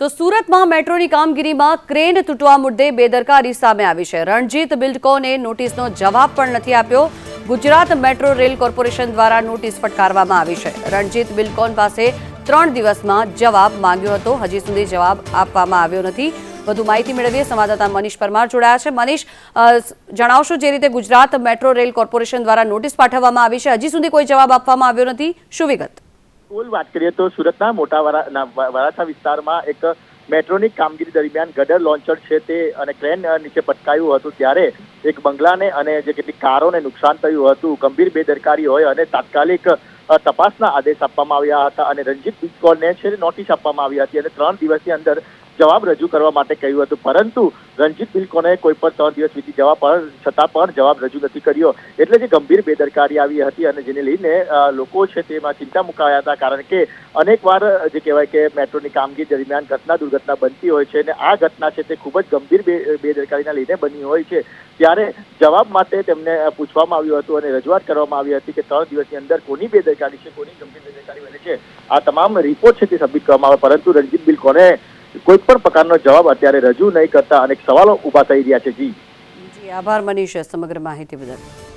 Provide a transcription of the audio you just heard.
તો સુરતમાં મેટ્રોની કામગીરીમાં ક્રેન તૂટવા મુદ્દે બેદરકારી સામે આવી છે. રણજીત બિલ્ડકોને નોટિસનો જવાબ પણ નથી આપ્યો. ગુજરાત મેટ્રો રેલ કોર્પોરેશન દ્વારા નોટિસ ફટકારવામાં આવી છે. રણજીત બિલ્ડકોન પાસે ત્રણ દિવસમાં જવાબ માંગ્યો હતો. હજી સુધી જવાબ આપવામાં આવ્યો નથી. વધુ માહિતી મેળવીએ સંવાદદાતા મનીષ પરમાર જોડાયા છે. મનીષ જણાવશો જે રીતે ગુજરાત મેટ્રો રેલ કોર્પોરેશન દ્વારા નોટિસ પાઠવવામાં આવી છે. હજી સુધી કોઈ જવાબ આપવામાં આવ્યો નથી. શું વિગત? કુલ વાત કરીએ તો સુરતના મોટા વરાછા વિસ્તારમાં એક મેટ્રોની કામગીરી દરમિયાન ગડર લોન્ચર છે તે અને ક્રેન નીચે પટકાયું હતું ત્યારે એક બંગલાને અને જે કેટલીક કારોને નુકસાન થયું હતું. ગંભીર બેદરકારી હોય અને તાત્કાલિક તપાસના આદેશ આપવામાં આવ્યા હતા અને રંજીત બિસ્કોલને છે નોટિસ આપવામાં આવી હતી અને ત્રણ દિવસની અંદર જવાબ રજૂ કરવા માટે કહ્યું હતું. પરંતુ રણજીત બિલકોને કોઈ પણ ત્રણ દિવસ વીતી જવા પણ છતાં પણ જવાબ રજૂ નથી કર્યો. એટલે જે ગંભીર બેદરકારી આવી હતી અને જેને લઈને લોકો છે તેમાં ચિંતા મુકાયા હતા. કારણ કે અનેકવાર જે કહેવાય કે મેટ્રોની કામગીરી દરમિયાન ઘટના દુર્ઘટના બનતી હોય છે અને આ ઘટના છે તે ખૂબ જ ગંભીર બેદરકારીના લીધે બની હોય છે. ત્યારે જવાબ માટે તેમને પૂછવામાં આવ્યું હતું અને રજૂઆત કરવામાં આવી હતી કે ત્રણ દિવસની અંદર કોની બેદરકારી છે, કોની ગંભીર બેદરકારી બને છે. આ તમામ રિપોર્ટ છે તે સબમિટ કરવામાં આવે. પરંતુ રણજીત બિલ કોને કોઈ પણ પ્રકારનો જવાબ અત્યારે રજૂ નહીં કરતા અનેક સવાલો ઊભા થઈ રહ્યા છે. જી. જી, આભાર મનીષ, સમગ્ર માહિતી બદલ.